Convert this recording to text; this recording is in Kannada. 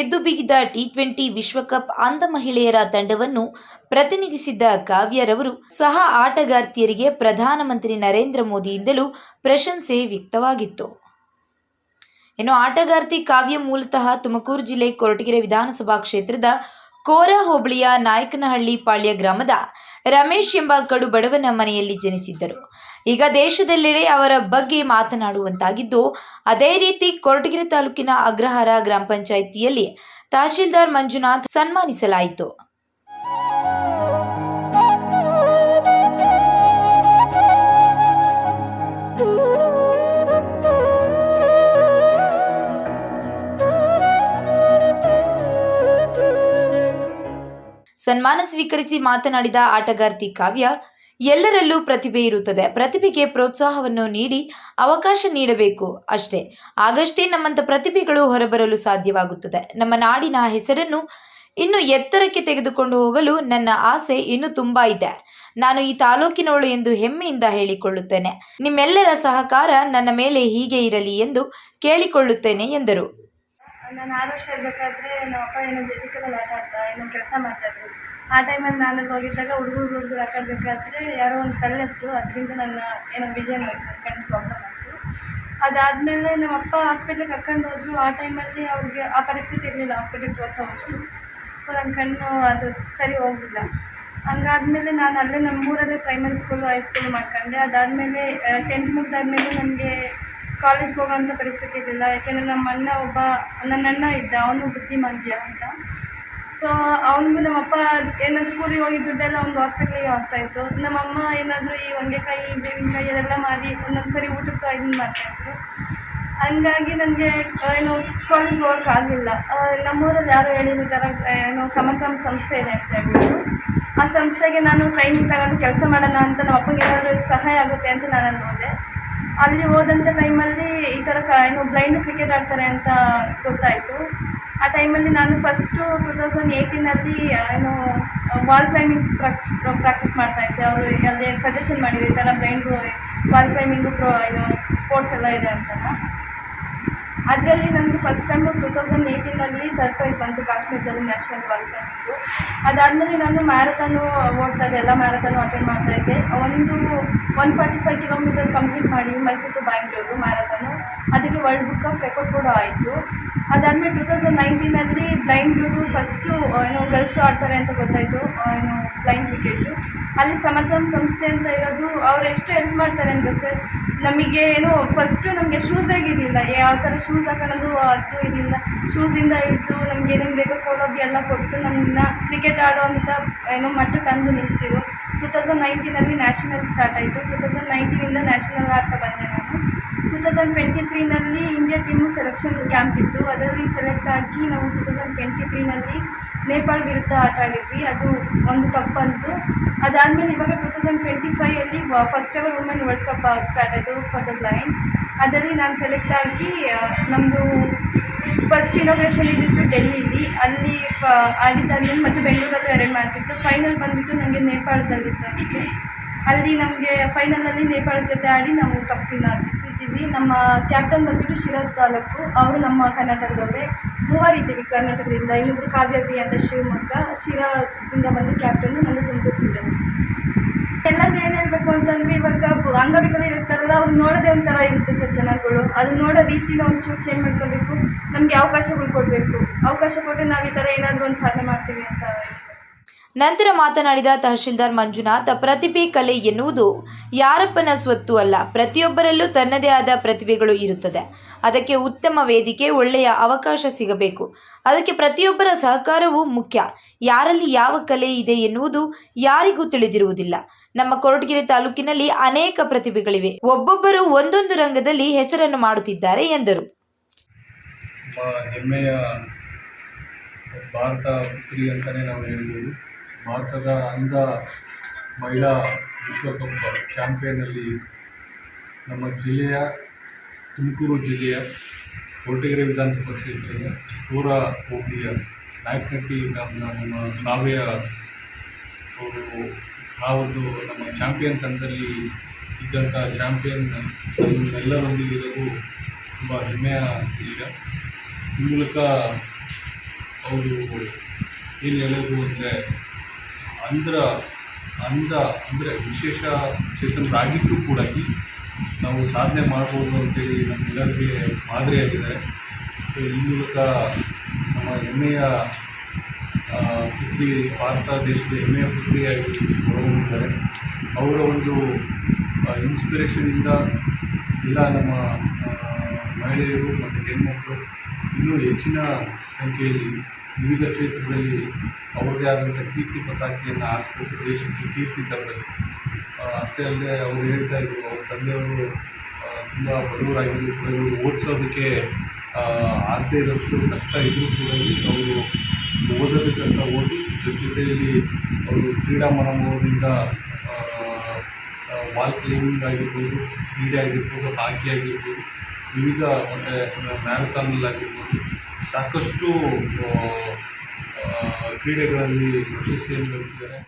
ಗೆದ್ದು ಬಿಗಿದ ಟಿ ಟ್ವೆಂಟಿ ವಿಶ್ವಕಪ್ ಅಂಧ ಮಹಿಳೆಯರ ತಂಡವನ್ನು ಪ್ರತಿನಿಧಿಸಿದ್ದ ಕಾವ್ಯರವರು ಸಹ ಆಟಗಾರ್ತಿಯರಿಗೆ ಪ್ರಧಾನಮಂತ್ರಿ ನರೇಂದ್ರ ಮೋದಿಯಿಂದಲೂ ಪ್ರಶಂಸೆ ವ್ಯಕ್ತವಾಗಿತ್ತು. ಇನ್ನು ಆಟಗಾರ್ತಿ ಕಾವ್ಯ ಮೂಲತಃ ತುಮಕೂರು ಜಿಲ್ಲೆ ಕೊರಟಗೆರೆ ವಿಧಾನಸಭಾ ಕ್ಷೇತ್ರದ ಕೋರ ಹೋಬಳಿಯ ನಾಯಕನಹಳ್ಳಿ ಪಾಳ್ಯ ಗ್ರಾಮದ ರಮೇಶ್ ಎಂಬ ಕಡು ಬಡವನ ಮನೆಯಲ್ಲಿ ಜನಿಸಿದ್ದರು. ಈಗ ದೇಶದೆಲ್ಲೆಡೆ ಅವರ ಬಗ್ಗೆ ಮಾತನಾಡುವಂತಾಗಿದ್ದು, ಅದೇ ರೀತಿ ಕೊರಟಗೆರೆ ತಾಲೂಕಿನ ಅಗ್ರಹಾರ ಗ್ರಾಮ ಪಂಚಾಯಿತಿಯಲ್ಲಿ ತಹಶೀಲ್ದಾರ್ ಮಂಜುನಾಥ್ ಸನ್ಮಾನಿಸಲಾಯಿತು. ಸನ್ಮಾನ ಸ್ವೀಕರಿಸಿ ಮಾತನಾಡಿದ ಆಟಗಾರ್ತಿ ಕಾವ್ಯ ಎಲ್ಲರಲ್ಲೂ ಪ್ರತಿಭೆ ಇರುತ್ತದೆ. ಪ್ರತಿಭೆಗೆ ಪ್ರೋತ್ಸಾಹವನ್ನು ನೀಡಿ ಅವಕಾಶ ನೀಡಬೇಕು ಅಷ್ಟೇ. ಆಗಷ್ಟೇ ನಮ್ಮಂಥ ಪ್ರತಿಭೆಗಳು ಹೊರಬರಲು ಸಾಧ್ಯವಾಗುತ್ತದೆ. ನಮ್ಮ ನಾಡಿನ ಹೆಸರನ್ನು ಇನ್ನು ಎತ್ತರಕ್ಕೆ ತೆಗೆದುಕೊಂಡು ಹೋಗಲು ನನ್ನ ಆಸೆ ಇನ್ನೂ ತುಂಬಾ ಇದೆ. ನಾನು ಈ ತಾಲೂಕಿನವಳು ಎಂದು ಹೆಮ್ಮೆಯಿಂದ ಹೇಳಿಕೊಳ್ಳುತ್ತೇನೆ. ನಿಮ್ಮೆಲ್ಲರ ಸಹಕಾರ ನನ್ನ ಮೇಲೆ ಹೀಗೆ ಇರಲಿ ಎಂದು ಕೇಳಿಕೊಳ್ಳುತ್ತೇನೆ ಎಂದರು. ನಾನು ಆರು ವರ್ಷ ಇರಬೇಕಾದ್ರೆ ನಮ್ಮ ಅಪ್ಪ ಏನೋ ಜೆಟಿಕಲಲ್ಲಿ ಆಟ ಕೆಲಸ ಮಾಡ್ತಾಯಿದ್ರು ಆ ಟೈಮಲ್ಲಿ ನಾನು ಹೋಗಿದ್ದಾಗ ಹುಡುಗರು ಹುಡುಗರು ಆಟ ಆಡಬೇಕಾದ್ರೆ ಯಾರೋ ಒಂದು ಕಲ್ಲಸ್ತು ಅದರಿಂದ ನನ್ನ ಏನೋ ವಿಷನ್ ಆಯಿತು ಕಣ್ಣು ಪ್ರಾಬ್ಲಮ್ ಆಯಿತು. ಅದಾದಮೇಲೆ ನಮ್ಮ ಅಪ್ಪ ಹಾಸ್ಪಿಟ್ಲಿಗೆ ಕರ್ಕೊಂಡು ಹೋದ್ರು. ಆ ಟೈಮಲ್ಲಿ ಅವ್ರಿಗೆ ಆ ಪರಿಸ್ಥಿತಿ ಇರಲಿಲ್ಲ ಹಾಸ್ಪಿಟ್ಲಿಗೆ ತೋರಿಸೋವಷ್ಟು ಸೊ ನನ್ನ ಕಣ್ಣು ಅದು ಸರಿ ಹೋಗಿಲ್ಲ ಹಂಗಾದ್ಮೇಲೆ ನಾನು ಅಲ್ಲೇ ನಮ್ಮೂರಲ್ಲೇ ಪ್ರೈಮರಿ ಸ್ಕೂಲು ಹೈಸ್ಕೂಲು ಮಾಡ್ಕೊಂಡೆ. ಅದಾದಮೇಲೆ ಟೆಂತ್ ಮುಗ್ದಾದ್ಮೇಲೆ ನನಗೆ ಕಾಲೇಜ್ಗೆ ಹೋಗೋಂಥ ಪರಿಸ್ಥಿತಿ ಇರಲಿಲ್ಲ. ಯಾಕೆಂದರೆ ನಮ್ಮ ಅಣ್ಣ ಒಬ್ಬ, ನನ್ನ ಅಣ್ಣ ಇದ್ದ, ಅವನು ಬುದ್ಧಿಮಾಂದ್ಯ ಅಂತ. ಸೊ ಅವನಿಗೂ ನಮ್ಮಪ್ಪ ಏನಾದರೂ ಕೂಲಿ ಹೋಗಿ ದುಡ್ಡೆಲ್ಲ ಒಂದು ಹಾಸ್ಪಿಟ್ಲಿಗೆ ಹೋಗ್ತಾಯಿತ್ತು ನಮ್ಮಮ್ಮ ಏನಾದರೂ ಈ ಹೊಂಗೆಕಾಯಿ, ಬೇವಿನಕಾಯಿ ಅದೆಲ್ಲ ಮಾಡಿ ಒಂದೊಂದು ಸರಿ ಊಟಕ್ಕೆ ಇದನ್ನು ಮಾಡ್ತಾಯಿದ್ರು. ಹಂಗಾಗಿ ನನಗೆ ಏನೋ ಕಾಲೇಜ್ಗೆ ಹೋಗೋಕ್ಕಾಗಲಿಲ್ಲ ನಮ್ಮೂರಲ್ಲಿ ಯಾರೋ ಹೇಳಿದ ಥರ ಏನೋ ಸಮಕ್ರಮ ಸಂಸ್ಥೆ ಇದೆ ಅಂತ ಹೇಳ್ಬಿಟ್ಟು. ಆ ಸಂಸ್ಥೆಗೆ ನಾನು ಟ್ರೈನಿಂಗ್ ತಗೊಂಡು ಕೆಲಸ ಮಾಡೋಣ ಅಂತ ನಮ್ಮ ಅಪ್ಪಗೆ ಏನಾದರೂ ಸಹಾಯ ಆಗುತ್ತೆ ಅಂತ ನಾನು ಅನ್ನೋದೆ ಅಲ್ಲಿ ಹೋದಂಥ ಟೈಮಲ್ಲಿ ಈ ಥರ ಕ ಏನು ಬ್ಲೈಂಡ್ ಕ್ರಿಕೆಟ್ ಆಡ್ತಾರೆ ಅಂತ ಗೊತ್ತಾಯಿತು. ಆ ಟೈಮಲ್ಲಿ ನಾನು ಫಸ್ಟು ಟೂ ತೌಸಂಡ್ ಏಯ್ಟೀನಲ್ಲಿ ಏನು ವಾಲ್ ಕ್ಲೈಂಬಿಂಗ್ ಪ್ರಾಕ್ಟೀಸ್ ಪ್ರಾಕ್ಟೀಸ್ ಮಾಡ್ತಾಯಿದ್ದೆ ಅವರು ಅಲ್ಲಿ ಸಜೆಷನ್ ಮಾಡಿದ್ರು ಈ ಥರ ಬ್ಲೈಂಡು ವಾಲ್ ಕ್ಲೈಂಬಿಂಗು ಪ್ರೋ ಏನು ಸ್ಪೋರ್ಟ್ಸ್ ಎಲ್ಲ ಇದೆ ಅಂತ ಅದರಲ್ಲಿ ನನಗೆ ಫಸ್ಟ್ ಟೈಮು ಟೂ ತೌಸಂಡ್ ಏಯ್ಟೀನಲ್ಲಿ ಥರ್ಡ್ ಪ್ರೈಸ್ ಬಂತು ಕಾಶ್ಮೀರದಲ್ಲಿ ನ್ಯಾಷನಲ್ ಬಂತು ಅದಾದಮೇಲೆ ನಾನು ಮ್ಯಾರಥಾನು ಓಡ್ತಾ ಇದ್ದೆ, ಎಲ್ಲ ಮ್ಯಾರಥಾನು ಅಟೆಂಡ್ ಮಾಡ್ತಾ ಇದ್ದೆ. ಒಂದು one forty five kilometre complete ಮಾಡಿ ಮೈಸೂರು ಟು ಬ್ಯಾಂಗ್ಳೂರು ಮ್ಯಾರಥಾನು ಅದಕ್ಕೆ ವರ್ಲ್ಡ್ ಬುಕ್ ಆಫ್ ರೆಕಾರ್ಡ್ ಕೂಡ ಆಯಿತು. ಅದಾದಮೇಲೆ ಟೂ ತೌಸಂಡ್ ನೈನ್ಟೀನಲ್ಲಿ ಬ್ಲೈಂಡ್ ಫಸ್ಟು ಏನೋ ಗರ್ಲ್ಸ್ ಆಡ್ತಾರೆ ಅಂತ ಗೊತ್ತಾಯಿತು ಏನು ಬ್ಲೈಂಡ್ ಕ್ರಿಕೆಟು ಅಲ್ಲಿ ಸಮತಮ್ ಸಂಸ್ಥೆ ಅಂತ ಇರೋದು, ಅವ್ರು ಎಷ್ಟು ಹೆಲ್ಪ್ ಮಾಡ್ತಾರೆ ಅಂದರೆ ಸರ್, ನಮಗೆ ಏನೋ ಫಸ್ಟು ನಮಗೆ ಶೂಸ್ ಆಗಿರಲಿಲ್ಲ ಯಾವ ಥರ ಶೂಸ್ ಹಾಕೊಳ್ಳೋದು ಅದು ಇಲ್ಲಿಂದ ಶೂಸಿಂದ ಹಿಡಿದು ನಮ್ಗೆ ಏನೇನು ಬೇಕೋ ಸೌಲಭ್ಯ ಎಲ್ಲ ಕೊಟ್ಟು ನಮ್ಮನ್ನ ಕ್ರಿಕೆಟ್ ಆಡೋವಂಥ ಏನೋ ಮಟ್ಟ ತಂದು ನಿಲ್ಲಿಸಿದ್ರು ಟು ತೌಸಂಡ್ ನೈನ್ಟೀನಲ್ಲಿ ನ್ಯಾಷನಲ್ ಸ್ಟಾರ್ಟ್ ಆಯಿತು. ಟೂ ತೌಸಂಡ್ ನೈನ್ಟೀನಿಂದ ನ್ಯಾಷನಲ್ ಆಡ್ತಾ ಬಂದೆ ನಾನು. ಟೂ ತೌಸಂಡ್ ಟ್ವೆಂಟಿ ತ್ರೀನಲ್ಲಿ ಇಂಡಿಯಾ ಟೀಮು ಸೆಲೆಕ್ಷನ್ ಕ್ಯಾಂಪ್ ಇತ್ತು. ಅದರಲ್ಲಿ ಸೆಲೆಕ್ಟ್ ಆಗಿ ನಾವು ಟೂ ತೌಸಂಡ್ ಟ್ವೆಂಟಿ ತ್ರೀನಲ್ಲಿ ನೇಪಾಳ ವಿರುದ್ಧ ಆಟ ಆಡಿದ್ವಿ. ಅದು ಒಂದು ಕಪ್ ಅಂತು. ಅದಾದಮೇಲೆ ಇವಾಗ two thousand twenty ಫೈಯಲ್ಲಿ first ever women world cup start ಆಯಿತು ಫಾರ್ ದ ಬ್ಲೈಂಡ್ ಅದರಲ್ಲಿ ನಾನು ಸೆಲೆಕ್ಟ್ ಆಗಿ ನಮ್ಮದು ಫಸ್ಟ್ ಇನಾಗ್ರೇಷನ್ ಇದ್ದಿತ್ತು ಡೆಲ್ಲಿಲಿ ಅಲ್ಲಿ ಆಡಿದ್ದಾದ್ಮೇಲೆ ಮತ್ತು ಬೆಂಗಳೂರಲ್ಲಿ ಎರಡು ಮ್ಯಾಚ್ ಇತ್ತು. ಫೈನಲ್ ಬಂದುಬಿಟ್ಟು ನನಗೆ ನೇಪಾಳದಲ್ಲಿತ್ತು ಅಲ್ಲಿ ನಮಗೆ ಫೈನಲಲ್ಲಿ ನೇಪಾಳದ ಜೊತೆ ಆಡಿ ನಾವು ಕಪ್ ವಿನ್ ಆಗಿಸಿದ್ದೀವಿ ನಮ್ಮ ಕ್ಯಾಪ್ಟನ್ ಬಂದ್ಬಿಟ್ಟು ಶಿರೋದ್ ತಾಲೂಕು, ಅವರು ನಮ್ಮ ಕರ್ನಾಟಕದವರೇ. ಮೂವರು ಇದ್ದೀವಿ ಕರ್ನಾಟಕದಿಂದ. ಇನ್ನೊಬ್ಬರು ಕಾವ್ಯ ಬಿ ಅಂತ ಶಿವಮೊಗ್ಗ, ಶಿರಾದಿಂದ ಬಂದು ಕ್ಯಾಪ್ಟನ್ನು ನಾನು ತುಮಕೂರು ಜಿಲ್ಲೆ. ಎಲ್ಲರಿಗೂ ಏನು ಹೇಳಬೇಕು ಅಂತಂದರೆ ಇವಾಗ ಅಂಗವಿಕಲ ಇರ್ತಾರಲ್ಲ, ಅವ್ರು ನೋಡೋದೇ ಒಂಥರ ಇರುತ್ತೆ ಸರ್ ಜನಗಳು ಅದನ್ನ ನೋಡೋ ರೀತಿನ ಒಂಚೂರು ಚೇಂಜ್ ಮಾಡ್ಕೋಬೇಕು ನಮಗೆ ಅವಕಾಶಗಳು ಕೊಡಬೇಕು. ಅವಕಾಶ ಕೊಟ್ಟರೆ ನಾವು ಈ ಥರ ಏನಾದರೂ ಒಂದು ಸಾಧನೆ ಮಾಡ್ತೀವಿ ಅಂತ. ನಂತರ ಮಾತನಾಡಿದ ತಹಶೀಲ್ದಾರ್ ಮಂಜುನಾಥ, ಪ್ರತಿಭೆ ಕಲೆ ಎನ್ನುವುದು ಯಾರಪ್ಪನ ಸ್ವತ್ತು ಅಲ್ಲ, ಪ್ರತಿಯೊಬ್ಬರಲ್ಲೂ ತನ್ನದೇ ಆದ ಪ್ರತಿಭೆಗಳು ಇರುತ್ತದೆ. ಅದಕ್ಕೆ ಉತ್ತಮ ವೇದಿಕೆ, ಒಳ್ಳೆಯ ಅವಕಾಶ ಸಿಗಬೇಕು. ಅದಕ್ಕೆ ಪ್ರತಿಯೊಬ್ಬರ ಸಹಕಾರವೂ ಮುಖ್ಯ. ಯಾರಲ್ಲಿ ಯಾವ ಕಲೆ ಇದೆ ಎನ್ನುವುದು ಯಾರಿಗೂ ತಿಳಿದಿರುವುದಿಲ್ಲ. ನಮ್ಮ ಕೊರಟಗೆರೆ ತಾಲೂಕಿನಲ್ಲಿ ಅನೇಕ ಪ್ರತಿಭೆಗಳಿವೆ. ಒಬ್ಬೊಬ್ಬರು ಒಂದೊಂದು ರಂಗದಲ್ಲಿ ಹೆಸರನ್ನು ಮಾಡುತ್ತಿದ್ದಾರೆ ಎಂದರು. ಭಾರತ ಪುತ್ರಿ ಅಂತಲೇ ನಾವು ಹೇಳ್ಬೋದು. ಭಾರತದ ಅಂಧ ಮಹಿಳಾ ವಿಶ್ವಕಪ್ ಚಾಂಪಿಯನ್ನಲ್ಲಿ ನಮ್ಮ ಜಿಲ್ಲೆಯ, ತುಮಕೂರು ಜಿಲ್ಲೆಯ ಕೊರಟಗೆರೆ ವಿಧಾನಸಭಾ ಕ್ಷೇತ್ರದ ಪೂರ ಹೋಬಳಿಯ ನಾಯಕನಟ್ಟಿ ಗ್ರಾಮದ ನಮ್ಮ ನಾವೆಯ ಅವರು ಆ ಒಂದು ನಮ್ಮ ಚಾಂಪಿಯನ್ ತಂಡದಲ್ಲಿ ಇದ್ದಂಥ ಚಾಂಪಿಯನ್ ಎಲ್ಲರೊಂದಿಗೆ ಇರೋದು ತುಂಬ ಹೆಮ್ಮೆಯ ವಿಷಯ. ಈ ಮೂಲಕ ಅವರು ಏನು ಹೇಳೋದು ಅಂದರೆ ಅಂದ್ರ, ಅಂದ ಅಂದರೆ ವಿಶೇಷ ಚೇತನರಾಗಿದ್ದರೂ ಕೂಡ ನಾವು ಸಾಧನೆ ಮಾಡ್ಬೋದು ಅಂತೇಳಿ ನಮ್ಮೆಲ್ಲರಿಗೆ ಮಾದರಿಯಾಗಿದ್ದಾರೆ ಸೊ ಈ ಮೂಲಕ ನಮ್ಮ ಹೆಮ್ಮೆಯ ಪುತ್ರಿ, ಭಾರತ ದೇಶದ ಹೆಮ್ಮೆಯ ಪುತ್ರಿಯಾಗಿ ಹೊರಹೊಮ್ಮಿದ್ದಾರೆ. ಅವರ ಒಂದು ಇನ್ಸ್ಪಿರೇಷನಿಂದ ಎಲ್ಲ ನಮ್ಮ ಮಹಿಳೆಯರು ಮತ್ತು ಹೆಣ್ಮಕ್ಳು ಇನ್ನೂ ಹೆಚ್ಚಿನ ಸಂಖ್ಯೆಯಲ್ಲಿ ವಿವಿಧ ಕ್ಷೇತ್ರದಲ್ಲಿ ಅವ್ರದ್ದೇ ಆದಂಥ ಕೀರ್ತಿ ಪತಾಕಿಯನ್ನು ಆರಿಸ್ಬೇಕು ದೇಶಕ್ಕೆ ಕೀರ್ತಿ ತರಬೇಕು. ಅಷ್ಟೇ ಅಲ್ಲದೆ ಅವರು ಹೇಳ್ತಾ ಇದ್ರು, ಅವ್ರ ತಂದೆಯವರು ತುಂಬ ಬಡವರಾಗಿದ್ದು ಕೂಡ ಇವರು ಓದಿಸೋದಕ್ಕೆ ಆಗದೇ ಇರೋಷ್ಟು ಕಷ್ಟ ಇದ್ದರೂ ಕೂಡ ಅವರು ಓದೋದಕ್ಕಂತ ಓದಿ ಜೊತೆ ಜೊತೆಯಲ್ಲಿ ಅವರು ಕ್ರೀಡಾ ಮನೋಭಾವದಿಂದ ವಾಲ್ ಕ್ಲೈಂಬಿಂಗ್ ಆಗಿರ್ಬೋದು ಕ್ರೀಡೆ ಆಗಿರ್ಬೋದು ಹಾಕಿ ಆಗಿರ್ಬೋದು ವಿವಿಧ ಮತ್ತು ಮ್ಯಾರಥಾನಲ್ಲಾಗಿರ್ಬೋದು ಸಾಕಷ್ಟು ಕ್ರೀಡೆಗಳಲ್ಲಿ ಯಶಸ್ವಿಯನ್ನು ಗಳಿಸಿದ್ದಾರೆ.